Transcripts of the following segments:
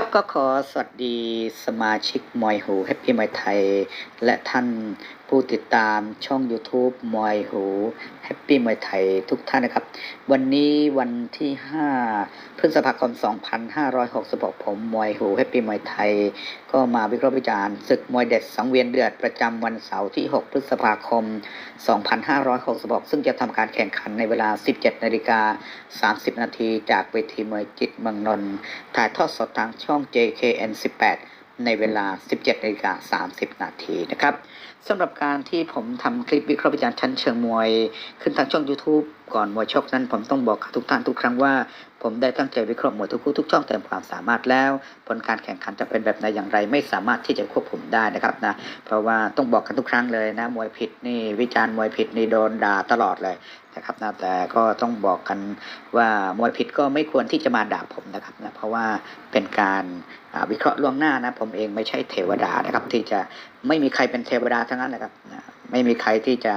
ครับก็ขอสวัสดีสมาชิกมอยหูแฮปปี้มอยไทย และท่าน ผู้ติดตามช่อง YouTube มอยหูแฮปปี้มอยไทยทุกท่านนะครับ วันนี้วันที่ 5 พฤษภาคม 2566 ผมมอยหูแฮปปี้มอยไทย ก็มาวิเคราะห์วิจารณ์ศึกมวยเด็ดสังเวียนเดือดประจำวันเสาร์ที่ 6 พฤษภาคม 2566 ซึ่งจะทำการแข่งขันในเวลา 17 นาฬิกา 30 นาทีจากเวทีมวยจิตเมืองนนท์ถ่ายทอดสดทางช่อง JKN 18 ในเวลา 17นาฬิกา30 นาทีนะครับสำหรับการที่ผมทำคลิปวิเคราะห์วิจารณ์ชั้นเชิงมวย ขึ้นทางช่อง YouTube ก่อนมวยชกนั้นผมต้องบอกทุกท่านทุกครั้งว่า ผมได้ตั้งใจวิเคราะห์มวยทุกคู่ทุกช่องเต็มความสามารถแล้ว ผลการแข่งขันจะเป็นแบบไหนอย่างไรไม่สามารถที่จะควบคุมได้นะครับนะเพราะว่าต้องบอกกันทุกครั้งเลยนะมวยผิดนี่วิจารณ์มวยผิดนี่โดนด่าตลอดเลยนะครับนะแต่ก็ต้องบอกกันว่ามวยผิดก็ไม่ควรที่จะมาด่าผมนะครับนะเพราะว่าเป็นการวิเคราะห์ล่วงหน้านะผมเองไม่ใช่เทวดานะครับที่จะไม่มีใครเป็นเทวดาทั้งนั้นนะครับ ไม่มีใครที่จะ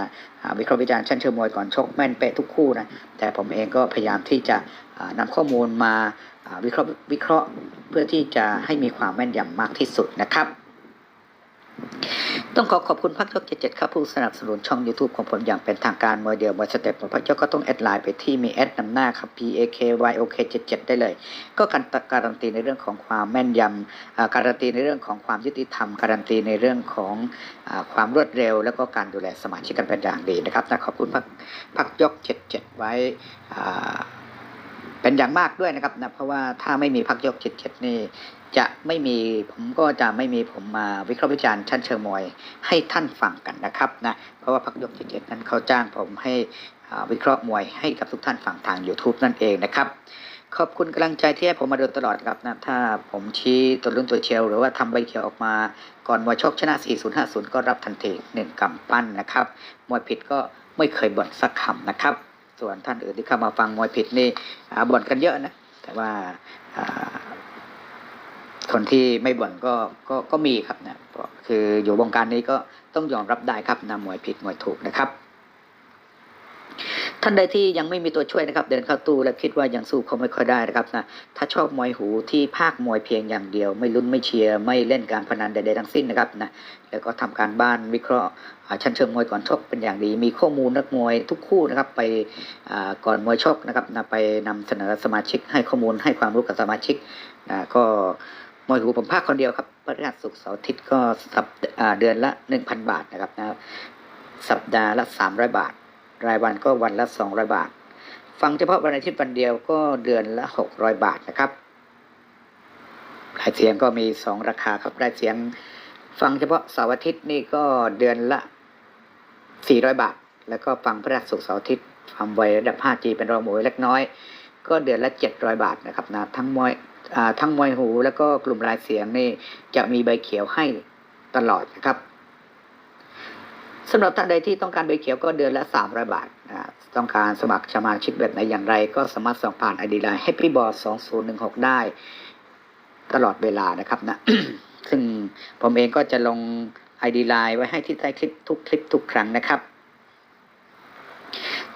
วิเคราะห์วิจารณ์ชั้นเชิงมวยก่อนชกแม่นเป๊ะทุกคู่นะแต่ผมเองก็พยายามที่จะนำนำข้อมูลมาอ่าวิเคราะห์วิเคราะห์เพื่อที่จะให้มีความแม่นยำมากที่สุดนะครับ ต้องขอขอบคุณพักยก77ครับผู้สนับสนุนช่อง YouTube ของผมอย่างเป็นทางการมวยเดียวมวยสเต็ปของพักยกก็ต้องแอดไลน์ไปที่มีแอดนำหน้าครับ P A K Y O K 77ได้เลย ก็การการันตีในเรื่องของความแม่นยำการันตีในเรื่องของความยุติธรรม การันตีในเรื่องของอความรวดเร็ว แล้วก็การดูแลสมาชิกกันเป็นอย่างดีนะครับนะขอบคุณพักพักยก 77 ไว้เป็นอย่างมากด้วยนะครับนะเพราะว่าถ้าไม่มีพักยก 77 นี่ จะไม่มีผมก็จะไม่มีผมมาวิเคราะห์วิจารณ์ชั้นเชิงมวยให้ท่านฟังกันนะครับนะเพราะว่าพักยกเจ็ดนั้นเขาจ้างผมให้วิเคราะห์มวยให้กับทุกท่านฟังทาง YouTube นั่นเองนะครับ ขอบคุณกำลังใจที่ให้ผมมาโดยตลอดครับนะถ้าผมชี้ตัวรุ่นตัวเชียวหรือว่าทำใบเขียวออกมา ก่อนมวยชกชนะ 4050 ก็รับทันทีหนึ่งกำปั้นนะครับมวยผิดก็ไม่เคยบ่นสักคำนะครับ ส่วนท่านอื่นที่เข้ามาฟังมวยผิดนี่บ่นกันเยอะนะแต่ว่า คนที่ไม่บ่นก็ก็ก็มีครับนะคืออยู่วงการนี้ก็ต้องยอมรับได้ครับนะมวยผิดมวยถูกนะครับ ท่านใดที่ยังไม่มีตัวช่วยนะครับ เดินเข้าตู้และคิดว่ายังสู้เขาไม่ค่อยได้นะครับนะถ้าชอบมวยหูที่ภาคมวยเพียงอย่างเดียว ไม่ลุ้นไม่เชียร์ไม่เล่นการพนันใดๆทั้งสิ้นนะครับนะแล้วก็ทำการบ้านวิเคราะห์ชั้นเชิงมวยก่อนชกเป็นอย่างดี มีข้อมูลนักมวยทุกคู่นะครับ ไปก่อนมวยชกนะครับนะไปนำเสนอสมาชิกให้ข้อมูลให้ความรู้กับสมาชิกนะก็ มวยหูผมภาคคนเดียวครับพฤหัสศุกร์เสาร์อาทิตย์ก็สัปเดือนละหนึ่งพันบาทนะครับนะสัปดาห์ละสามร้อยบาท รายวันก็วันละสองร้อยบาท ฟังเฉพาะวันอาทิตย์วันเดียวก็เดือนละหกร้อยบาทนะครับรายเสียงก็มีสองราคาครับรายเสียง ฟังเฉพาะเสาร์อาทิตย์นี่ก็เดือนละสี่ร้อยบาท แล้วก็ฟังพฤหัสศุกร์เสาร์อาทิตย์ฟังไวระดับ 5G เป็นรองหมวยเล็กน้อย ก็เดือนละเจ็ดร้อยบาทนะครับนะทั้งมวย ทั้งมวยหูแล้วก็กลุ่มรายเสียงนี่จะมีใบเขียวให้ตลอดนะครับสำหรับท่านใดที่ต้องการใบเขียวก็เดือนละ300บาทอ่าท ต้องการสมัครสมาชิกแบบไหนอย่างไร ก็สามารถส่งผ่านไอดีไลน์ Happy Ball 2016ได้ ตลอดเวลานะครับนะ ซึ่งผมเองก็จะลงไอดีไลน์ไว้ให้ที่ใต้คลิปทุกคลิปทุกครั้งนะครับ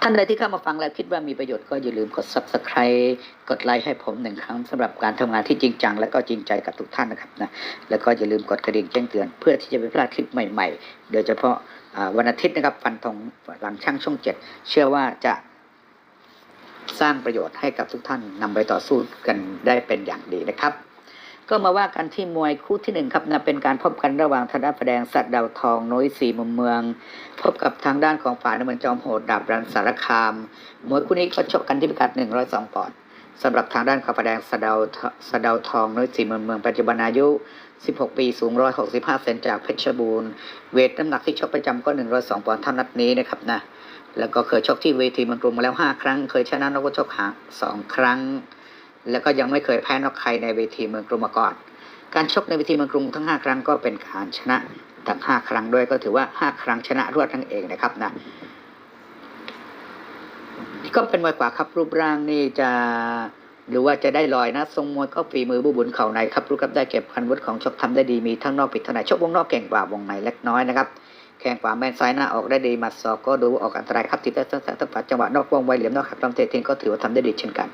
ท่านใดที่เข้ามาฟังแล้วคิดว่ามีประโยชน์ก็อย่าลืมกด subscribe กดไลค์ให้ผมหนึ่งครั้งสำหรับการทำงานที่จริงจัง และก็จริงใจกับทุกท่านนะครับนะแล้วก็อย่าลืมกดกระดิ่งแจ้งเตือนเพื่อที่จะไม่พลาดคลิปใหม่ๆ โดยเฉพาะวันอาทิตย์นะครับฟันธงหลังช่างช่องเจ็ดเชื่อว่าจะสร้างประโยชน์ให้กับทุกท่านนำไปต่อสู้กันได้เป็นอย่างดีนะครับ ก็มาว่ากันที่มวยคู่ที่หนึ่งครับนะเป็นการพบกันระหว่างทางด้านแสดงสัตว์ดาวทองน้อยสีมุมเมือง พบกับทางด้านของฝ่ายน้ำเงินจอมโหดดาบรันสารคาม มวยคู่นี้ก็ชกกันที่พิกัด102ปอนด์สำหรับทางด้านขาวแดงสะเดาวสะเดาวทองน้อยสีเมืองเมืองปัจจุบันอายุ 16 ปีสูง 165 เซนจากเพชรบูรณ์เวทน้ำหนักที่ชกประจำก็ 102ปอนด์เท่านัดนี้นะครับนะแล้วก็เคยชกที่เวทีมืองกรุงมาแล้ว 5 ครั้ง เคยชนะนกชกหาง2ครั้ง แล้วก็ยังไม่เคยแพ้นอกใครในเวทีเมืองกรุงมาก่อน การชกในเวทีเมืองกรุงทั้ง 5 ครั้งก็เป็นการชนะทั้ง 5 ครั้งด้วยก็ถือว่า 5 ครั้งชนะรวดทั้งเองนะครับนะก็เป็นมวยขวาครับรูปร่างนี่จะหรือว่าจะได้ลอยนะ ทรงมวยก็ฝีมือบุบุญเข่าในครับรู้ครับได้เก็บพันวุฒิของชกทำได้ดีมีทั้งนอกปิดทั้งในชกวงนอกเก่งกว่าวงในเล็กน้อยนะครับแข้งขวาแมนซ้ายหน้าออกได้ดีมัดศอกก็ดูออกอันตรายครับติดได้ตั้งแต่ตั้งแต่จังหวะนอกวงไวเหลี่ยมนอกหักลำเตะทิ้งก็ถือว่าทำได้ดีเช่นกัน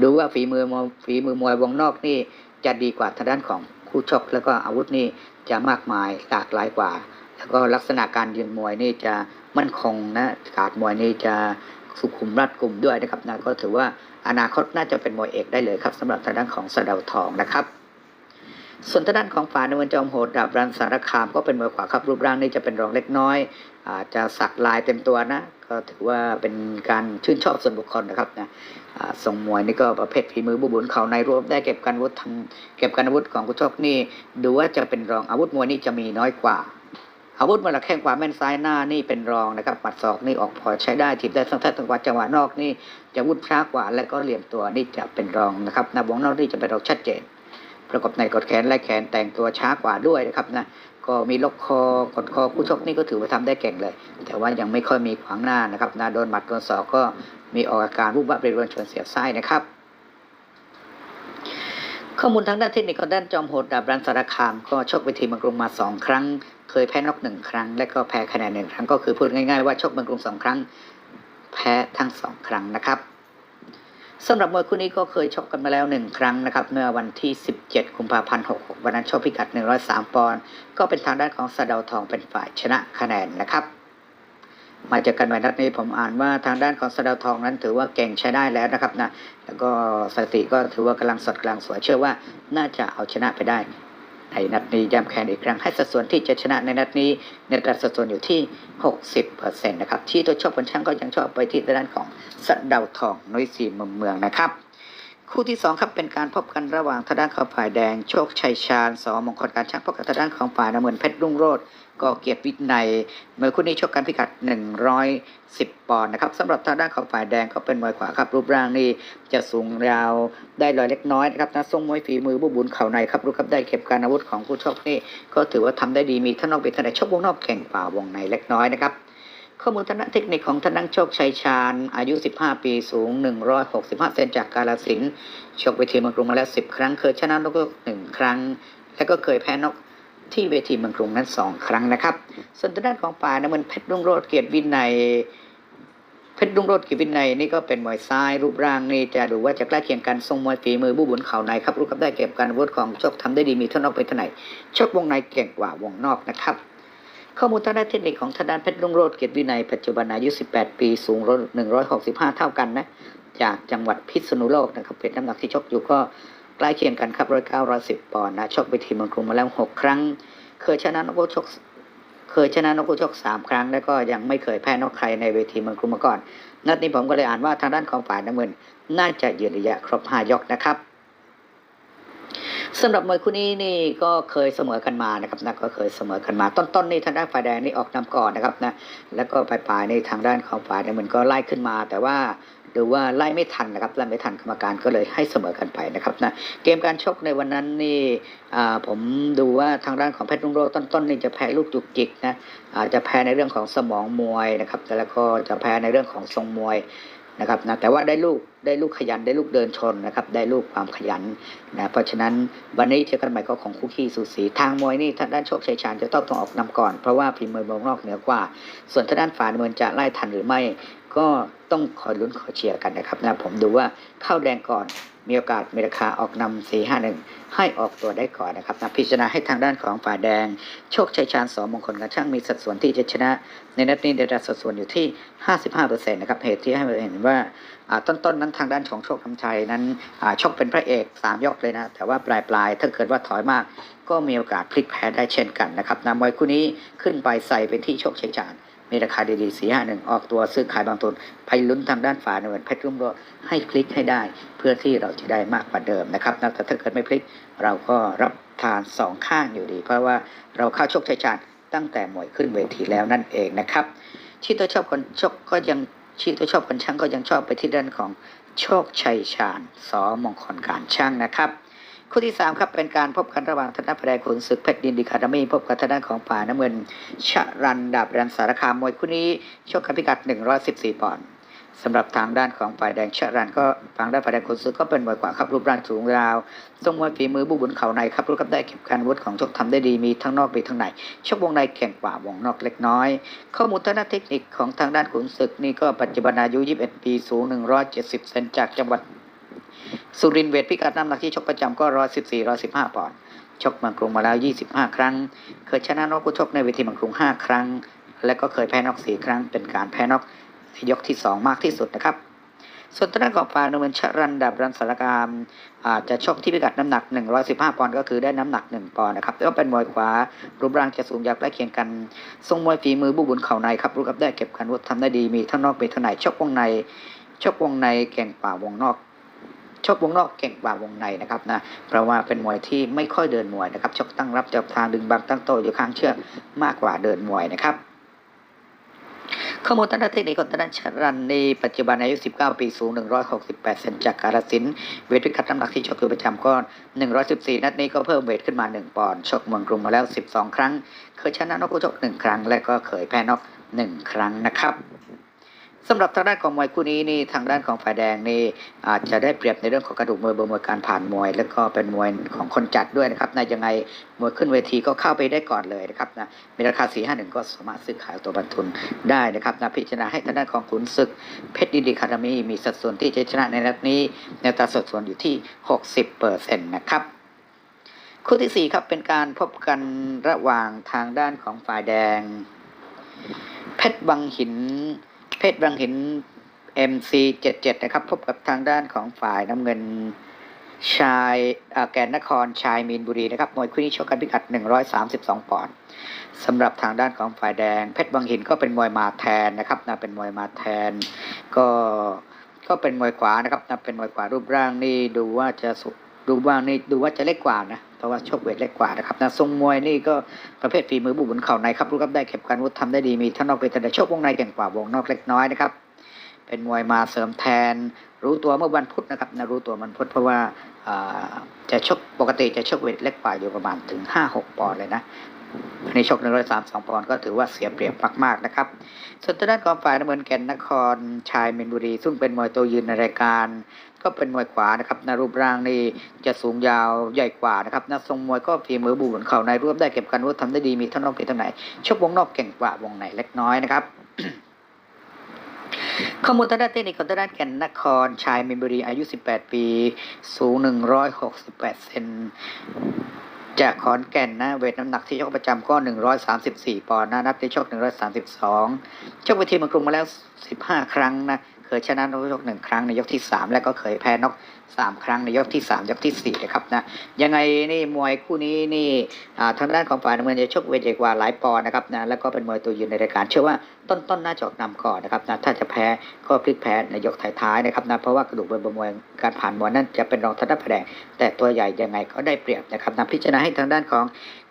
ดูว่าฝีมือมวยฝีมือมวยวงนอกนี่จะดีกว่าทางด้านของคู่ชกแล้วก็อาวุธนี่จะมากมายหลากหลายกว่า แล้วก็ลักษณะการยืนมวยนี่จะมั่นคงนะการดมวยนี่จะสุขุมรัดกลุ่มด้วยนะครับนะก็ถือว่าอนาคตน่าจะเป็นมวยเอกได้เลยครับสำหรับทางด้านของสะเดาทองนะครับ ส่วนทางด้านของฝ่าในวันจอมโหดดาบรันสารคามก็เป็นมวยขวาครับรูปร่างนี่จะเป็นรองเล็กน้อย อาจจะสักลายเต็มตัวนะ ก็ถือว่าเป็นการชื่นชอบส่วนบุคคลนะครับนะอ่งมวยนี่ก็ประเภทฝีมือบุบุญเข่าในรวมได้เก็บการวุธทำเก็บการอาวุธของกุชกนี่ ดูว่าจะเป็นรองอาวุธมวยนี่จะมีน้อยกว่า อาวุธมันละแข้งขวาแม่นซ้ายหน้านี่เป็นรองนะครับหมัดศอกนี่ออกพอใช้ได้ทีบได้ทั้งท่าจังหวะจังหวะนอกนี่จะวุฒิช้ากว่า และก็เหลี่ยมตัวนี่จะเป็นรองนะครับนาวงนอกนี่จะเป็นรองชัดเจน ประกอบในกดแขนและแขนแต่งตัวช้ากว่าด้วยนะครับนะก็มีล็อกคอกดคอคู่ชกนี่ก็ถือว่าทำได้เก่งเลย แต่ว่ายังไม่ค่อยมีขวางหน้านะครับนะโดนหมัดโดนศอกก็มีออกอาการรูปวับเรวนชวนเสียบไส้นะครับข้อมูลทางด้านเทคนิคของด้านจอมโหดดาบรันสารคาม ก็ชกเวทีเมืองกรุงมาสองครั้ง เคยแพ้น็อกหนึ่งครั้ง และก็แพ้คะแนนหนึ่งครั้งก็คือพูดง่ายๆว่าชกเมืองกรุงสองครั้ง แพ้ทั้งสองครั้งนะครับ สำหรับมวยคู่นี้ก็เคยชกกันมาแล้วหนึ่งครั้งนะครับ เมื่อวันที่ 17 กุมภาพันธ์ 6 วันนั้นชกพิกัด 103 ปอนด์ก็เป็นทางด้านของสะเดาทองเป็นฝ่ายชนะคะแนนนะครับมาเจอกันใหม่นัดนี้ผมอ่านว่าทางด้านของสะเดาทองนั้นถือว่าเก่งใช้ได้แล้วนะครับนะแล้วก็สติก็ถือว่ากำลังสดกำลังสวยเชื่อว่าน่าจะเอาชนะไปได้ ในนัดนี้ย้ำแค้นอีกครั้งให้สัดส่วนที่จะชนะในนัดนี้ในอัตราสัดส่วนอยู่ที่ 60%นะครับที่ตัวชอบคนช่างก็ยังชอบไปที่ด้านของสะเดาวทองน้อยสีมืองเมืองนะครับ คู่ที่สองครับเป็นการพบกันระหว่างทางด้านของฝ่ายแดง โชคชัยชาญสอมงคลการช่างพบกับทางด้านของฝ่ายน้ำเงินเพชรรุ่งโรจน์ก็เกียรติวินัยเมื่อคู่นี้ชกกันพิกัด 110 ปอนด์นะครับสำหรับทางด้านของฝ่ายแดงก็เป็นมวยขวาครับรูปร่างนี่จะสูงยาวได้ลอยเล็กน้อยนะครับนะทรงมวยฝีมือบุบุญเข่าในครับรู้ครับได้เก็บการอาวุธของผู้ชกนี่ก็ถือว่าทำได้ดีมีท่านนอกเป็นทนายชกวงนอกแข่งฝ่าวงในเล็กน้อยนะครับ ข้อมูลทางด้านเทคนิคของทางด้านโชคชัยชาญ อายุ 15 ปีสูง 165 เซนจากกาลสินชกเวทีเมืองกรุงมาแล้ว 10 ครั้ง เคยชนะนกหนึ่งครั้ง และก็เคยแพ้นกที่เวทีเมืองกรุงนั้น 2 ครั้งนะครับ ส่วนทางด้านของป่านะมันเพชรรุ่งโรจน์เกียรติวินัยเพชรรุ่งโรจน์เกียรติวินัยนี่ก็เป็นมวยซ้ายรูปร่างนี่จะดูว่าจะใกล้เคียงกันทรงมวยฝีมือบูบุญเข่าในครับรู้กับได้เก็บการวุธของโชคทำได้ดีมีท่านอกไปท่าไหนชกวงในเก่งกว่าวงนอกนะครับ ข้อมูลทางด้านเทคนิคของทางด้านเพชรรุ่งโรจน์เกียรติวินัยปัจจุบันอายุ 18 ปี สูง 165 เท่ากันนะจากจังหวัดพิษณุโลกนะครับเป็นน้ำหนักที่ชกอยู่ก็ใกล้เคียงกันครับร้อยเก้าร้อยสิบปอนด์นะชกไปทีเมืองกรุงมาแล้ว6ครั้ง เคยชนะนกชกเคยชนะนกคู่ชก3ครั้ง แล้วก็ยังไม่เคยแพ้นกใครในเวทีเมืองกรุงมาก่อนนัดนี้ผมก็เลยอ่านว่าทางด้านของฝ่ายน้ำเงิน น่าจะยืนระยะครบ5ยกนะครับ สำหรับมวยคู่นี้นี่ก็เคยเสมอกันมานะครับนะก็เคยเสมอกันมา ต้นๆนี่ทางด้านฝ่ายแดงนี่ออกนำก่อนนะครับนะแล้วก็ปลายๆนี่ทางด้านของฝ่ายน้ำเงินก็ไล่ขึ้นมา แต่ว่าดูว่าไล่ไม่ทันนะครับไล่ไม่ทันกรรมการก็เลยให้เสมอกันไปนะครับนะเกมการชกในวันนั้นนี่ผมดูว่าทางด้านของเพชรรุ่งโรจน์ต้นๆนี่จะแพ้ลูกจุกจิกนะอาจจะแพ้ในเรื่องของสมองมวยนะครับแล้วก็จะแพ้ในเรื่องของทรงมวย นะครับนะแต่ว่าได้ลูกได้ลูกขยันได้ลูกเดินชนนะครับ ได้ลูกความขยันนะเพราะฉะนั้นวันนี้เจอกันใหม่ก็ของคู่ขี้สูสี ทางมวยนี่ทางด้านโชคชัยชาญจะต้องต้องออกนำก่อน เพราะว่าฝีมือเมืองนอกเหนือกว่า ส่วนทางด้านฝ่ายน้ำเงินจะไล่ทันหรือไม่ ก็ต้องคอยลุ้นคอยเชียร์กันนะครับนะผมดูว่าเข้าแดงก่อน มีโอกาสมีราคาออกนำสี่ห้าหนึ่งให้ออกตัวได้ก่อนนะครับนะพิจารณาให้ทางด้านของฝ่ายแดง โชคชัยชาญสองมงคลกันช่างมีสัดส่วนที่จะชนะ ในนัดนี้ได้สัดส่วนอยู่ที่ 55%นะครับเหตุที่ให้เราเห็นว่าต้นๆนั้นทางด้านของโชคคำชัยนั้นอ่าชกเป็นพระเอก 3 ยกเลยนะ แต่ว่าปลายปลายๆ ถ้าเกิดว่าถอยมากก็มีโอกาสพลิกแพ้ได้เช่นกันนะครับนำมวยคู่นี้ขึ้นไปใส่เป็นที่โชคชัยชาญ มีราคาดีๆสี่ห้าหนึ่งออกตัวซื้อขายบางตนไปลุ้นทางด้านฝาเนินเพชรรุ่งโรจน์ให้พลิกให้ได้ เพื่อที่เราจะได้มากกว่าเดิมนะครับนะแต่ถ้าเกิดไม่พลิกเราก็รับทานสองข้างอยู่ดี เพราะว่าเราเข้าโชคชัยชาญตั้งแต่หมวยขึ้นเวทีแล้วนั่นเองนะครับที่ตัวชอบคนชกก็ยังที่ตัวชอบคนช่างก็ยังชอบไปที่ด้านของโชคชัยชาญสอมงคลการช่างนะครับ คู่ที่สามครับเป็นการพบกันระหว่างธนาพแดงขุนศึกเพชรดินดีคาดามีพบกับทางด้านของป่าน้ำเงินชะรันดาบรันสารคามมวยคู่นี้ชกกันพิกัด 114 ปอนด์สำหรับทางด้านของฝ่ายแดงชะรันก็ทางด้านฝ่ายแดงขุนศึกก็เป็นมวยกว่าครับรูปร่างสูงยาวทรงมวยฝีมือบุบุญเข่าในครับรู้กับได้เก็บการวุธของชกทำได้ดีมีทั้งนอกมีทั้งในชกวงในแข่งกว่าวงนอกเล็กน้อย ข้อมูลทางด้านเทคนิคของทางด้านขุนศึกนี่ก็ปัจจุบันอายุ 21 ปี สูง 170 เซนจากจังหวัด สุรินเวทพิกัดน้ำหนักที่ชกประจำก็ร้อยสิบสี่ร้อยสิบห้าปอนด์ชกเมืองกรุงมาแล้วยี่สิบห้าครั้ง เคยชนะน็อกผู้ชกในเวทีเมืองกรุงห้าครั้ง และก็เคยแพ้น็อกสี่ครั้ง เป็นการแพ้น็อกในยกที่สองมากที่สุดนะครับส่วนทางด้นของฝ่ายนเมืองชรันดับรันสารกามอาจจะชกที่พิกัดน้ำหนัก 115 ปอนด์ก็คือได้น้ำหนัก 1 ปอนด์นะครับแล้วก็เป็นมวยขวา รูปร่างจะสูงยาวใกล้เคียงกัน ทรงมวยฝีมือบุบุญเข่าในครับรู้กับได้เก็บขันวุฒิทำได้ดีมีทั้งนอกมีทั้งในชกวงในชกวงในเก่งกว่าวงนอก ชกวงนอกเก่งกว่าวงในนะครับนะเพราะว่าเป็นมวยที่ไม่ค่อยเดินมวยนะครับชกตั้งรับจับทางดึงบังตั้งโตอยู่ข้างเชือกมากกว่าเดินมวยนะครับข้อมูลทางด้านเทคนิคของทางด้านชรันในปัจจุบันอายุ 19 ปีสูง 168 เซนจากกาฬสินเวทพิกัดน้ำหนักที่ชกคือประจำก็114 นัดนี้ก็เพิ่มเวทขึ้นมา 1 ปอนด์ชกเมืองกรุงมาแล้ว 12 ครั้ง เคยชนะนอกคู่ชก 1 ครั้ง และก็เคยแพ้นอก 1 ครั้งนะครับ สำหรับทางด้านของมวยคู่นี้นี่ทางด้านของฝ่ายแดงนี่อาจจะได้เปรียบในเรื่องของกระดูกมวยเบอร์มวยการผ่านมวย แล้วก็เป็นมวยของคนจัดด้วยนะครับนะยังไงมวยขึ้นเวทีก็เข้าไปได้ก่อนเลยนะครับนะมีราคา451ก็สามารถซื้อขายตัวบรรทุนได้นะครับนะพิจารณาให้ทางด้านของขุนศึกเพชรดีดีคารามีมีสัดส่วนที่จะชนะในนัดนี้ในตาสัดส่วนอยู่ที่ 60เปอร์เซ็นต์นะครับคู่ที่ 4 ครับเป็นการพบกันระหว่างทางด้านของฝ่ายแดง เพชรบังหิน เพชรบังหิน MC77 นะครับพบกับทางด้านของฝ่ายน้ำเงินชายแกนนครชายมีนบุรีนะครับมวยคู่นี้ชกกันพิกัด 132 ปอนด์สำหรับทางด้านของฝ่ายแดง เพชรบางหินก็เป็นมวยมาแทนนะครับนะเป็นมวยมาแทน ก็ก็เป็นมวยขวานะครับนะเป็นมวยขวารูปร่างนี่ดูว่าจะดูว่านี่ดูว่าจะเล็กกว่านะ ราะว่าชกเวทเล็กกว่านะครับนะทรงมวยนี่ก็ประเภทฝีมือบุบุนเข่าในครับรู้ครับได้เก็บการวุฒิทำได้ดีมีทั้งนอกเป็นแต่ชกวงในเก่งกว่าวงนอกเล็กน้อยนะครับเป็นมวยมาเสริมแทน รู้ตัวเมื่อวันพุธนะครับนะรู้ตัววันพุธเพราะว่าอ่าจะชกปกติจะชกเวทเล็กกว่าอยู่ประมาณถึง 5-6 ปอนด์เลยนะในชก132ปอนด์ก็ถือว่าเสียเปรียบมากๆนะครับ ส่วนทางด้านของฝ่ายน้ำเงินแก่นนครชายเมนบุรี ซึ่งเป็นมวยตัวยืนในรายการ ก็เป็นมวยขวานะครับในรูปร่างนี่จะสูงยาวใหญ่กว่านะครับนาทรงมวยก็ฝีมือบูบุนเข่าในรวบได้เก็บกันว่าทำได้ดีมีทั้งนอกมีทั้งในชกวงนอกเก่งกว่าวงในเล็กน้อยนะครับข้อมูลทางด้านเทคนิคของทางด้านแก่นนครชายมินบุรีอายุ 18 ปี สูง 168 เซนจากขอนแก่นนะเวทน้ำหนักที่ชกประจำก็ 134 ปอนด์นะนับที่ชก 132 ชกไปทีมเมืองกรุงมาแล้ว 15 ครั้งนะ ยชนะนกชกหนึ่งครั้งในยกที่ 3 แล้วก็เคยแพ้นก3 ครั้งในยกที่ 3 ยกทีสี่4นะครับนะยังไงนี่มวยคู่นี้นี่ทางด้านของฝ่ายน้ำเงินจะชกเวทใหญ่กว่าหลายปอนนะครับนะแล้วก็เป็นมวยตัวยืนในรายการเชื่อว่าต้นต้นน่าจะออกนำก่อนนะครับนะถ้าจะแพ้ก็พลิกแพ้ในยกท้ายๆนะครับนะเพราะว่ากระดูกบนมวยการผ่านมวยนั่นจะเป็นรองทางด้านแผดงแต่ตัวใหญ่ยังไงก็ได้เปรียบนะครับนะพิจารณาให้ทางด้านของ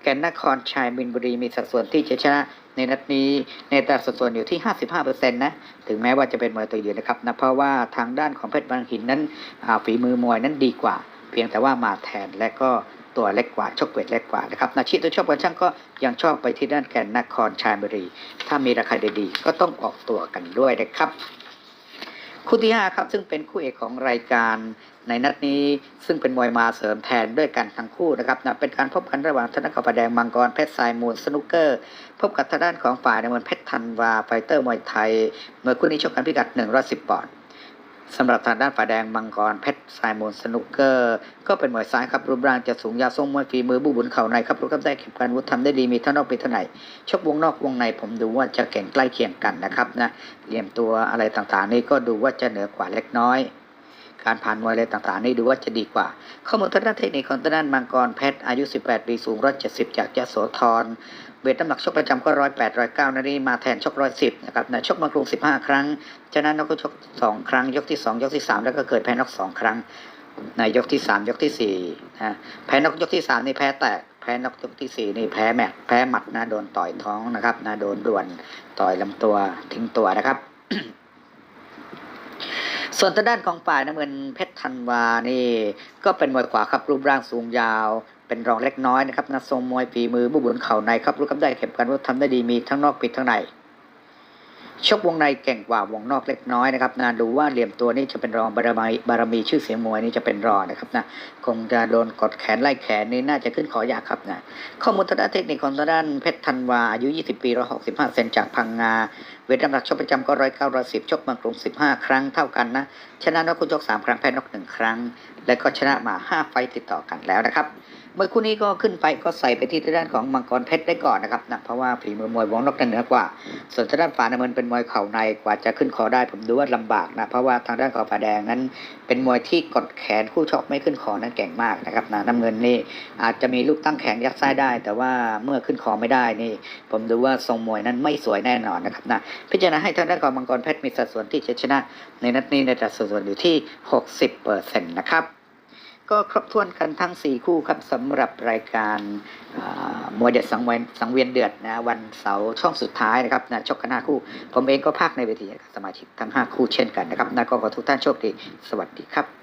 แก่นนครชายมินบุรีมีสัดส่วนที่จะชนะในนัดนี้ในตราสัดส่วนอยู่ที่ 55%นะถึงแม้ว่าจะเป็นมวยตัวยืนนะครับนะเพราะว่าทางด้านของเพชรบางหินนั้นฝีมือมวยนั้นดีกว่า เพียงแต่ว่ามาแทนและก็ตัวเล็กกว่าชกเวทเล็กกว่านะครับนาชิตัวชอบกันช่างก็ยังชอบไปที่ด้านแก่นนครชายบุรี ถ้ามีราคาดีๆก็ต้องออกตัวกันด้วยนะครับ คู่ที่ห้าครับซึ่งเป็นคู่เอกของรายการในนัดนี้ซึ่งเป็นมวยมาเสริมแทนด้วยกันทั้งคู่นะครับนะเป็นการพบกันระหว่างธนกรประแดงมังกรเพชรสายมูลสนุกเกอร์ พบกับทางด้านของฝ่ายในมวลเพชรธันวาไฟเตอร์มวยไทยเมื่อคู่นี้ชกกันพิกัด110ปอนด์ สำหรับทางด้านฝ่ายแดงมังกรเพชรสายมูลสนุกเกอร์ก็เป็นมวยซ้ายครับรูปร่างจะสูงยาวทรงมวยฝีมือบุบุนเข่าในครับรู้ครับได้เก็บการวุฒิทำได้ดีมีทั้งนอกไปทั้งในชกวงนอกวงในผมดูว่าจะเก่งใกล้เคียงกันนะครับนะเหลี่ยมตัวอะไรต่างๆ นี่ก็ดูว่าจะเหนือกว่าเล็กน้อย การผ่านมวยอะไรต่างๆ นี่ดูว่าจะดีกว่า ข้อมูลทางด้านเทคนิคของทางด้านมังกรเพชรอายุ 18 ปีสูง 170 จากยโสธรเวทน้ำหนักชกประจำก็108 109นะนี่มาแทนชก110นะครับนะชกมากรุง15ครั้งชนะนอกก็ชก2ครั้ง ยกที่2ยกที่3แล้วก็เคยแพ้นอก2ครั้งในยกที่3ยกที่4นะแพ้นอกยกที่3นี่แพ้แตกแพ้นอกยกที่4นี่แพ้แมตแพ้หมัดนะโดนต่อยท้องนะครับนะโดนด่วนต่อยลำตัวทิ้งตัวนะครับ ส่วนทางด้านของฝ่ายน้ำเงินเพชรธันวานี่ก็เป็นมวยขวาครับรูปร่างสูงยาว เป็นรองเล็กน้อยนะครับนะทรงมวยฝีมือบุบุนเข่าในครับรู้กับได้เข็บกันว่าทำได้ดีมีทั้งนอกปิดทั้งใน ชกวงในเก่งกว่าวงนอกเล็กน้อยนะครับนะดูว่าเหลี่ยมตัวนี้จะเป็นรองบารมีบารมีชื่อเสียงมวยนี่จะเป็นรองนะครับนะคงจะโดนกดแขนไล่แขนนี่น่าจะขึ้นขอยากครับนะข้อมูลทางด้านเทคนิคของทางด้านเพชรธันวาอายุ 20 ปี 165 เซนจากพังงา เวทน้ำหนักชกประจำก็ร้อยเก้าร้อยสิบชกเมืองกรุง 15 ครั้งเท่ากันนะชนะนอกคุณชก3 ครั้งแพ้นอกหนึ่งครั้ง และก็ชนะมา 5 ไฟติดต่อกันแล้วนะครับ เมื่อคู่นี้ก็ขึ้นไปก็ใส่ไปที่ทางด้านของมังกรเพชรได้ก่อนนะครับนะเพราะว่าฝีมือมวยวงนอกนั้นเหนือกว่า ส่วนทางด้านฝ่าน้ำเงินเป็นมวยเข่าในกว่าจะขึ้นคอได้ผมดูว่าลำบากนะเพราะว่าทางด้านของฝาแดงนั้น เป็นมวยที่กดแขนคู่ชกไม่ขึ้นคอนั้นเก่งมากนะครับนะน้ำเงินนี่อาจจะมีลูกตั้งแขนยัดไส้ได้ แต่ว่าเมื่อขึ้นคอไม่ได้นี่ ผมดูว่าทรงมวยนั้นไม่สวยแน่นอนนะครับนะพิจารณาให้ทางด้านของมังกรเพชรมีสัดส่วนที่จะชนะ ในนัดนี้ในสัดส่วนอยู่ที่ 60เปอร์เซ็นต์นะครับ ก็ครบถ้วนกันทั้ง 4 คู่ครับสำหรับรายการมวยเดือดสังเวียนสังเวียนเดือดนะวันเสาร์ช่องสุดท้ายนะครับนะชกกันห้าคู่ ผมเองก็ภาคในเวทีกับสมาชิกทั้ง 5 คู่เช่นกันนะครับนะก็ขอทุกท่านโชคดี สวัสดีครับ